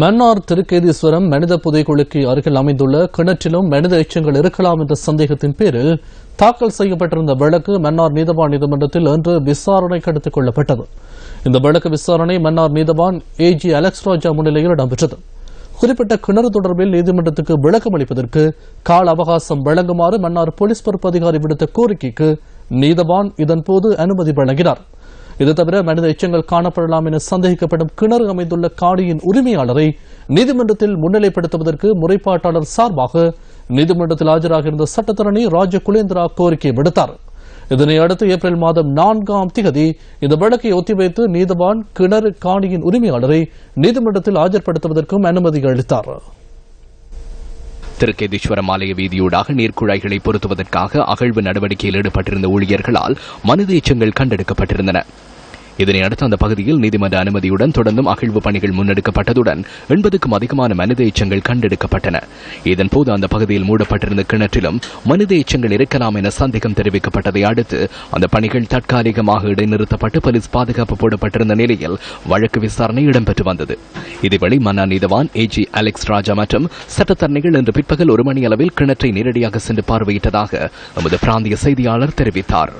மன்னார் திருக்கேதீஸ்வரம் மனித புதைக்குழுக்கு அருகில் அமைந்துள்ள கிணற்றிலும் மனித எச்சங்கள் இருக்கலாம் என்ற சந்தேகத்தின் பேரில் தாக்கல் செய்யப்பட்டிருந்த வழக்கு மன்னார் நீதவான் நீதிமன்றத்தில் இன்று விசாரணைக்கு எடுத்துக் கொள்ளப்பட்டது. இந்த வழக்கு விசாரணை மன்னார் நீதவான் ஏஜி அலெக்ஸ் ராஜா முன்னிலையில் இடம்பெற்றது. குறிப்பிட்ட கிணறு தொடர்பில் நீதிமன்றத்துக்கு விளக்கம் அளிப்பதற்கு கால அவகாசம் வழங்குமாறு மன்னார் போலீஸ் பொறுப்பு அதிகாரி விடுத்த கோரிக்கைக்கு நீதவான் இதன்போது அனுமதி வழங்கினார். இது தவிர மனித எச்சங்கள் காணப்படலாம் என சந்தேகிக்கப்படும் கிணறு அமைந்துள்ள காணியின் உரிமையாளரை நீதிமன்றத்தில் முன்னிலைப்படுத்துவதற்கு முறைப்பாட்டாளர் சார்பாக நீதிமன்றத்தில் ஆஜராக இருந்த சட்டத்தரணி ராஜ குலேந்திரா கோரிக்கை விடுத்தார். இதனை அடுத்து ஏப்ரல் மாதம் நான்காம் திகதி இந்த வழக்கை ஒத்திவைத்து நீதவான் கிணறு காணியின் உரிமையாளரை நீதிமன்றத்தில் ஆஜர்படுத்துவதற்கும் அனுமதி அளித்தார். திருக்கேதீஸ்வரம் ஆலய வீதியூடாக நீர்க்குழாய்களை பொருத்துவதற்காக அகழ்வு நடவடிக்கையில் ஈடுபட்டிருந்த ஊழியர்களால் மனித எச்சங்கள் கண்டெடுக்கப்பட்டிருந்தன. இதனையடுத்து அந்த பகுதியில் நீதிமன்ற அனுமதியுடன் தொடர்ந்தும் அகழ்வு பணிகள் முன்னெடுக்கப்பட்டதுடன் எண்பதுக்கும் அதிகமான மனித எச்சங்கள் கண்டெடுக்கப்பட்டன. இதன்போது அந்த பகுதியில் மூடப்பட்டிருந்த கிணற்றிலும் மனித எச்சங்கள் இருக்கலாம் என சந்தேகம் தெரிவிக்கப்பட்டதை அடுத்து அந்த பணிகள் தற்காலிகமாக இடைநிறுத்தப்பட்டு போலீஸ் பாதுகாப்பு போடப்பட்டிருந்த நிலையில் வழக்கு விசாரணை இடம்பெற்று வந்தது. இதேவேளை மன்னா நீதவான் ஏஜி அலெக்ஸ் ராஜா மற்றும் சட்டத்தரணிகள் இன்று பிற்பகல் ஒரு மணி அளவில் கிணற்றை நேரடியாக சென்று பார்வையிட்டதாக எமது பிராந்திய செய்தியாளர் தெரிவித்தார்.